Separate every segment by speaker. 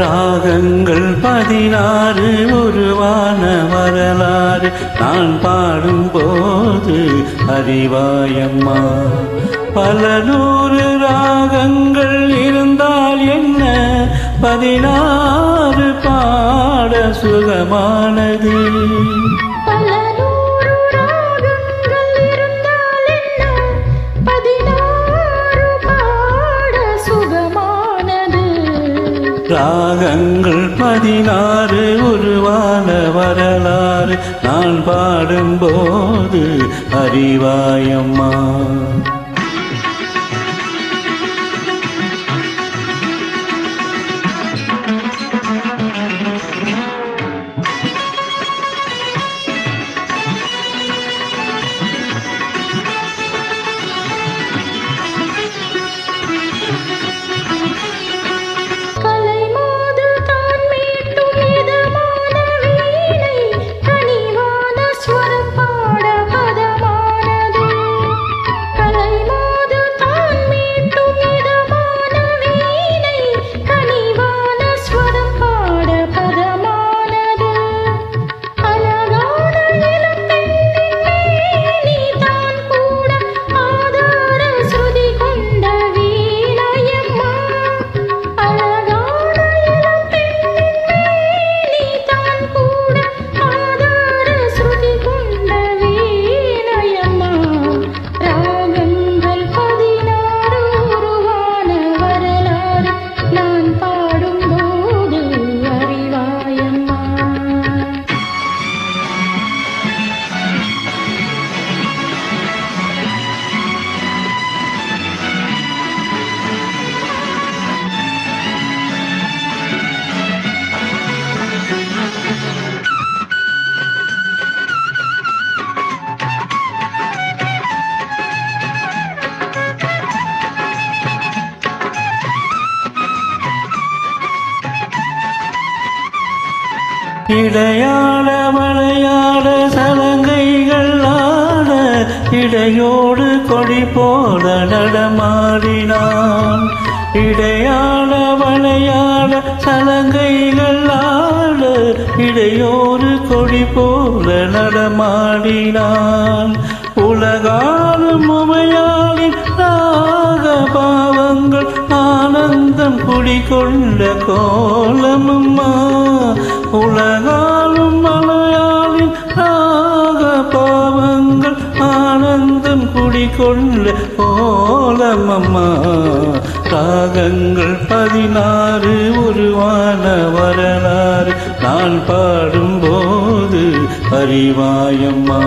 Speaker 1: ராகங்கள் பதினாறு உருவான வரலாறு நான் பாடும்போது அறிவாயம்மா. பல நூறு ராகங்கள் இருந்தால் என்ன? பதினாறு பாட சுகமானது.
Speaker 2: ராகங்கள் பதினாறு
Speaker 1: உருவான வரலாறு. நான் பாடும்போது அறிவாயம்மா. இடையாள மலையாட சலங்கைகள் ஆட இடையோடு கொடி போல நடமாடினான். இடையாள மலையாட சலங்கைகள் ஆட இடையோடு கொடி போல நடமாடினான். உலகாலும் உமையாளின் ராகபா ஆனந்தம் குடிகொண்ட கோலமம்மா உலகாலும் மலையாளின் ராக பாவங்கள் ஆனந்தம் குடிகொண்ட கோலமம்மா. ராகங்கள் பதினாறு உருவான வரலாறு நான் பாடும்போது அறிவாயம்மா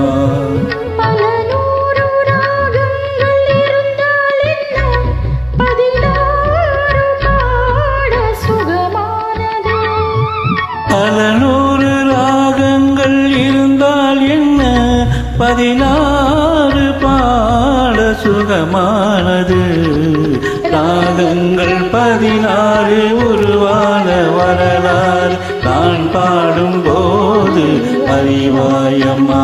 Speaker 2: பல நூறு ராகங்கள் இருந்தால் என்ன? பதினாறு பாட சுகமானது.
Speaker 1: ராகங்கள் பதினாறு உருவான வரலாறு நான் பாடும் போது அறிவாயம்மா.